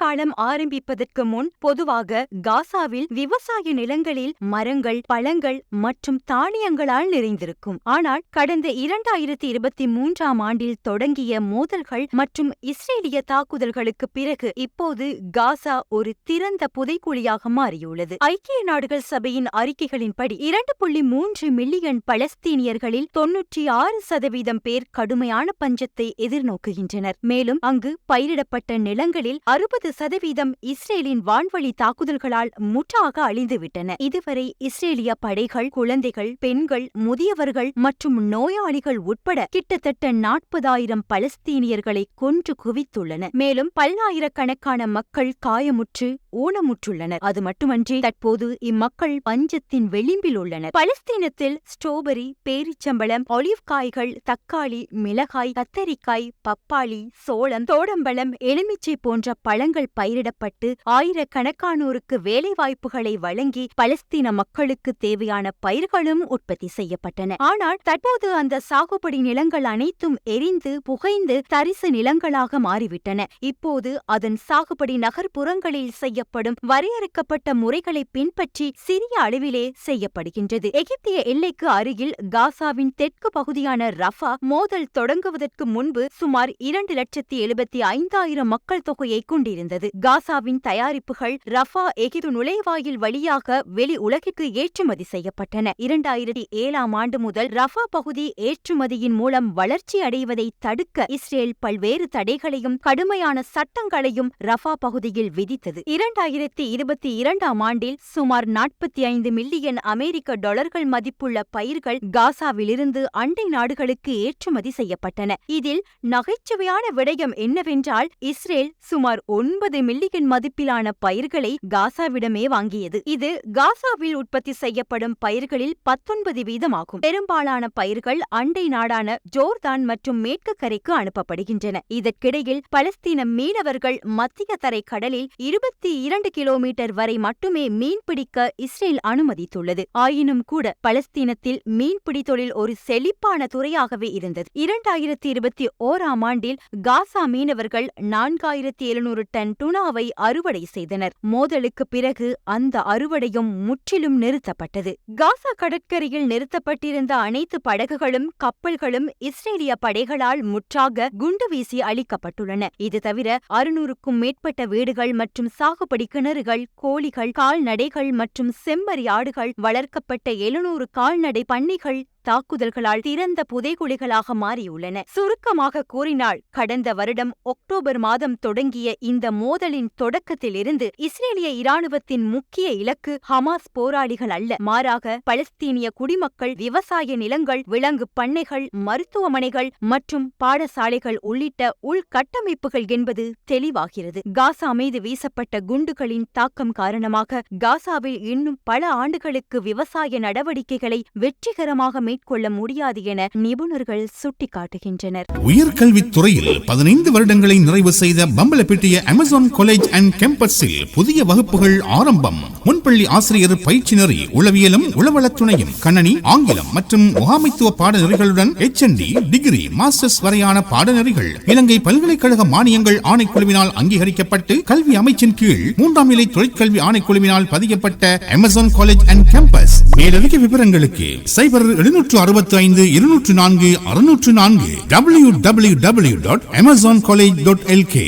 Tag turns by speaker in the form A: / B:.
A: காலம் ஆரம்பிப்பதற்கு முன் பொதுவாக காசாவில் விவசாய நிலங்களில் மரங்கள் பழங்கள் மற்றும் தானியங்களால் நிறைந்திருக்கும். ஆனால் கடந்த இரண்டாயிரத்தி இருபத்தி மூன்றாம் ஆண்டில் தொடங்கிய மோதல்கள் மற்றும் இஸ்ரேலிய தாக்குதல்களுக்கு பிறகு இப்போது காசா ஒரு திறந்த புதைக்குழியாக மாறியுள்ளது. ஐக்கிய நாடுகள் சபையின் அறிக்கைகளின்படி இரண்டு புள்ளி மூன்று மில்லியன் பலஸ்தீனியர்களில் தொன்னூற்றி ஆறு சதவீதம் பேர் கடுமையான பஞ்சத்தை எதிர்நோக்குகின்றனர். மேலும் அங்கு பயிரிடப்பட்ட நிலங்களில் அறுபது சதவீதம் இஸ்ரேலின் வான்வழி தாக்குதல்களால் முற்றாக அழிந்துவிட்டன. இதுவரை இஸ்ரேலிய படைகள் குழந்தைகள் பெண்கள் முதியவர்கள் மற்றும் நோயாளிகள் உட்பட கிட்டத்தட்ட நாற்பதாயிரம் பலஸ்தீனியர்களை கொன்று குவித்துள்ளன. மேலும் பல்லாயிரக்கணக்கான மக்கள் காயமுற்று ஊனமுற்றுள்ளனர். அது மட்டுமன்றி தற்போது இம்மக்கள் பஞ்சத்தின் விளிம்பில் உள்ளனர். பலஸ்தீனத்தில் ஸ்ட்ராபெரி பேரிச்சம்பழம் ஒலிவ் காய்கள் தக்காளி மிளகாய் கத்தரிக்காய் பப்பாளி சோளம் தோடம்பழம் எலுமிச்சை போன்ற பழங்கள் பயிரிடப்பட்டு ஆயிரக்கணக்கானோருக்கு வேலைவாய்ப்புகளை வழங்கி பலஸ்தீன மக்களுக்கு தேவையான பயிர்களும் உற்பத்தி செய்யப்பட்டன. ஆனால் தற்போது அந்த சாகுபடி நிலங்கள் அனைத்தும் எரிந்து புகைந்து தரிசு நிலங்களாக மாறிவிட்டன. இப்போது அதன் சாகுபடி நகர்ப்புறங்களில் செய்யப்படும் வரையறுக்கப்பட்ட முறைகளை பின்பற்றி சிறிய அளவிலே செய்யப்படுகின்றது. எகிப்திய எல்லைக்கு அருகில் காசாவின் தெற்கு பகுதியான ரஃபா மோதல் தொடங்குவதற்கு முன்பு சுமார் இரண்டு லட்சத்தி எழுபத்தி ஐந்தாயிரம் மக்கள் தொகையை கொண்டிருந்தது. காசாவின் தயாரிப்புகள் ரஃபா எகிது நுழைவாயில் வழியாக வெளி உலகிற்கு ஏற்றுமதி செய்யப்பட்டன. இரண்டாயிரத்தி ஏழாம் ஆண்டு முதல் ரஃபா பகுதி ஏற்றுமதியின் மூலம் வளர்ச்சி அடைவதை தடுக்க இஸ்ரேல் பல்வேறு தடைகளையும் கடுமையான சட்டங்களையும் ரஃபா பகுதியில் விதித்தது. இரண்டாயிரத்தி இருபத்தி இரண்டாம் ஆண்டில் சுமார் நாற்பத்தி ஐந்து மில்லியன் அமெரிக்க டாலர்கள் மதிப்புள்ள பயிர்கள் காசாவிலிருந்து அண்டை நாடுகளுக்கு ஏற்றுமதி செய்யப்பட்டன. இதில் நகைச்சுவையான விடயம் என்னவென்றால் இஸ்ரேல் சுமார் ஒன்பது மில்லியன் மதிப்பிலான பயிர்களை காசாவிடமே வாங்கியது. இது காசாவில் உற்பத்தி செய்யப்படும் பயிர்களில் பத்தொன்பது வீதமாகும். பெரும்பாலான பயிர்கள் அண்டை நாடான ஜோர்தான் மற்றும் மேற்கு கரைக்கு அனுப்பப்படுகின்றன. இதற்கிடையில் பலஸ்தீன மீனவர்கள் மத்திய தரை கடலில் இருபத்தி இரண்டு கிலோமீட்டர் வரை மட்டுமே மீன்பிடிக்க இஸ்ரேல் அனுமதித்துள்ளது. ஆயினும் கூட பலஸ்தீனத்தில் மீன்பிடி தொழில் ஒரு செழிப்பான துறையாகவே இருந்தது. இரண்டாயிரத்தி இருபத்தி ஓராம் ஆண்டில் காசா மீனவர்கள் நான்காயிரத்தி எழுநூறு டன் டுனாவை அறுவடை செய்தனர். மோதலுக்கு பிறகு அந்த அறுவடையும் முற்றிலும் நிறுத்தப்பட்டது. காசா கடற்கரையில் நிறுத்தப்பட்டிருந்த அனைத்து படகுகளும் கப்பல்களும் இஸ்ரேலிய படைகளால் முற்றாக குண்டு வீசி அழிக்கப்பட்டுள்ளன. இது தவிர அறுநூறுக்கும் மேற்பட்ட வீடுகள் மற்றும் சாகுபடி கிணறுகள் கோழிகள் கால்நடைகள் மற்றும் செம்மறி ஆடுகள் வளர்க்கப்பட்ட எழுநூறு கால்நடை பண்ணைகள் தாக்குதல்களால் திறந்த புதைகுழிகளாக மாறியுள்ளன. சுருக்கமாக கூறினால் கடந்த வருடம் அக்டோபர் மாதம் தொடங்கிய இந்த மோதலின் தொடக்கத்திலிருந்து இஸ்ரேலிய இராணுவத்தின் முக்கிய இலக்கு ஹமாஸ் போராளிகள் அல்ல. மாறாக பலஸ்தீனிய குடிமக்கள் விவசாய நிலங்கள் விலங்கு பண்ணைகள் மருத்துவமனைகள் மற்றும் பாடசாலைகள் உள்ளிட்ட உள்கட்டமைப்புகள் என்பது தெளிவாகிறது. காசா மீது வீசப்பட்ட குண்டுகளின் தாக்கம் காரணமாக காசாவில் இன்னும் பல ஆண்டுகளுக்கு விவசாய நடவடிக்கைகளை வெற்றிகரமாக மேற்கொள்ள முடியாது என நிபுணர்கள் சுட்டிக்காட்டுகின்றனர்.
B: உயர்கல்வித்துறையில் பதினைந்து வருடங்களை நிறைவு செய்த பம்பலப்பிட்டிய அமேசான் காலேஜ் அண்ட் கேம்பஸில் புதிய வகுப்புகள் ஆரம்பம். முன்பள்ளி ஆசிரியர் பயிற்சி நெறி உளவியலும் உளவளத் துணையும் கணனி ஆங்கிலம் மற்றும் முகாமைத்துவ பாடநெறிகளுடன் HND டிகிரி மாஸ்டர்ஸ் வரையான பாடநெறிகள் இலங்கை பல்கலைக்கழக மானியங்கள் ஆணைக்குழுவினால் அங்கீகரிக்கப்பட்டு கல்வி அமைச்சின் கீழ் மூன்றாம் நிலை தொழிற்கல்வி ஆணைக்குழுவினால் பதியப்பட்ட அமேசான் காலேஜ் அண்ட் கேம்பஸ் மேலதிக விவரங்களுக்கு சைபர் எழுநூற்று அறுபத்தி ஐந்து இருநூற்று நான்கு அறுநூற்று நான்கு W W W dot Amazon college dot L K